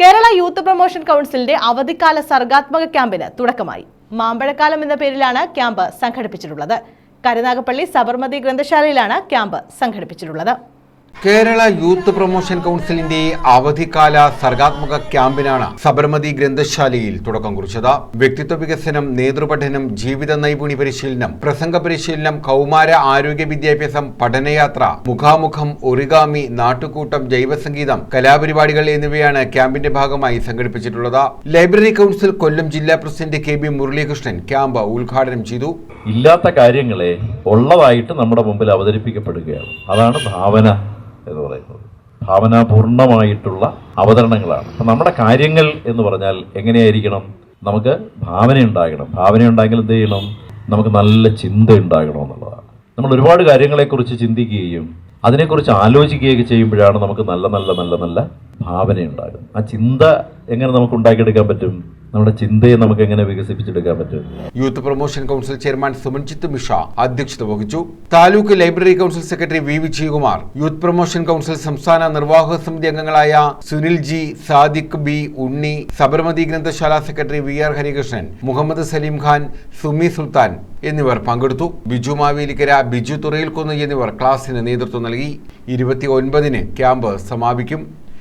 Kerala youth promotion കൗൺസിലിന്റെ അവധിക്കാല സർഗാത്മക ക്യാമ്പിന് തുടക്കമായി. മാമ്പഴക്കാലം എന്ന പേരിലാണ് ക്യാമ്പ് സംഘടിപ്പിച്ചിട്ടുള്ളത്. കരുനാഗപ്പള്ളി സബർമതി ഗ്രന്ഥശാലയിലാണ് ക്യാമ്പ് സംഘടിപ്പിച്ചിട്ടുള്ളത്. കേരള യൂത്ത് പ്രൊമോഷൻ കൗൺസിലിന്റെ അവധിക്കാല സർഗാത്മക ക്യാമ്പിനാണ് സബർമതി ഗ്രന്ഥശാലയിൽ തുടക്കം കുറിച്ചത്. വ്യക്തിത്വ വികസനം നേതൃപഠനം ജീവിത നൈപുണി പരിശീലനം പ്രസംഗ പരിശീലനം കൗമാര ആരോഗ്യ വിദ്യാഭ്യാസം പഠനയാത്ര മുഖാമുഖം ഒറിഗാമി നാട്ടുകൂട്ടം ജൈവസംഗീതം കലാപരിപാടികൾ എന്നിവയാണ് ക്യാമ്പിന്റെ ഭാഗമായി സംഘടിപ്പിച്ചിട്ടുള്ളത്. ലൈബ്രറി കൗൺസിൽ കൊല്ലം ജില്ലാ president K B Muralikrishnan camp ഉദ്ഘാടനം ചെയ്തു. ഇല്ലാത്ത കാര്യങ്ങളെ ഉള്ളതായിട്ട് നമ്മുടെ മുമ്പിൽ അവതരിപ്പിക്കപ്പെടുകയാണ്. അതാണ് ഭാവന. എന്ന് പറയുന്നത്. ഭാവനാപൂർണമായിട്ടുള്ള അവതരണങ്ങളാണ്. അപ്പം നമ്മുടെ കാര്യങ്ങൾ എന്ന് പറഞ്ഞാൽ എങ്ങനെയായിരിക്കണം? നമുക്ക് ഭാവന ഉണ്ടാകണം. ഭാവന ഉണ്ടായെങ്കിൽ എന്ത് ചെയ്യണം? നമുക്ക് നല്ല ചിന്ത ഉണ്ടാകണം എന്നുള്ളതാണ്. നമ്മൾ ഒരുപാട് കാര്യങ്ങളെക്കുറിച്ച് ചിന്തിക്കുകയും അതിനെക്കുറിച്ച് ആലോചിക്കുകയൊക്കെ ചെയ്യുമ്പോഴാണ് നമുക്ക് നല്ല നല്ല നല്ല നല്ല ഭാവന ഉണ്ടാകും ആ ചിന്ത എങ്ങനെ നമുക്ക് ഉണ്ടാക്കിയെടുക്കാൻ പറ്റും? നമ്മുടെ ചിന്തയെ നമുക്ക് എങ്ങനെ വികസിപ്പിച്ചെടുക്കാൻ പറ്റും? Youth promotion council chairman Sumanjith Misha അധ്യക്ഷത വഹിച്ചു. Taluk library council secretary V Vijayakumar youth promotion council സംസ്ഥാന നിർവാഹക സമിതി അംഗങ്ങളായ സുനിൽ ജി സാദിഖ് ബി ഉണ്ണി സബർമതി ഗ്രന്ഥശാല secretary V R Harikrishnan Muhammad Salim Khan Sumi Sultan എന്നിവർ പങ്കെടുത്തു. ബിജു മാവേലിക്കര ബിജു തുറയിൽക്കുന്ന് എന്നിവർ ക്ലാസിന് നേതൃത്വം നൽകി. ഇരുപത്തി ഒൻപതിന് ക്യാമ്പ് സമാപിക്കും.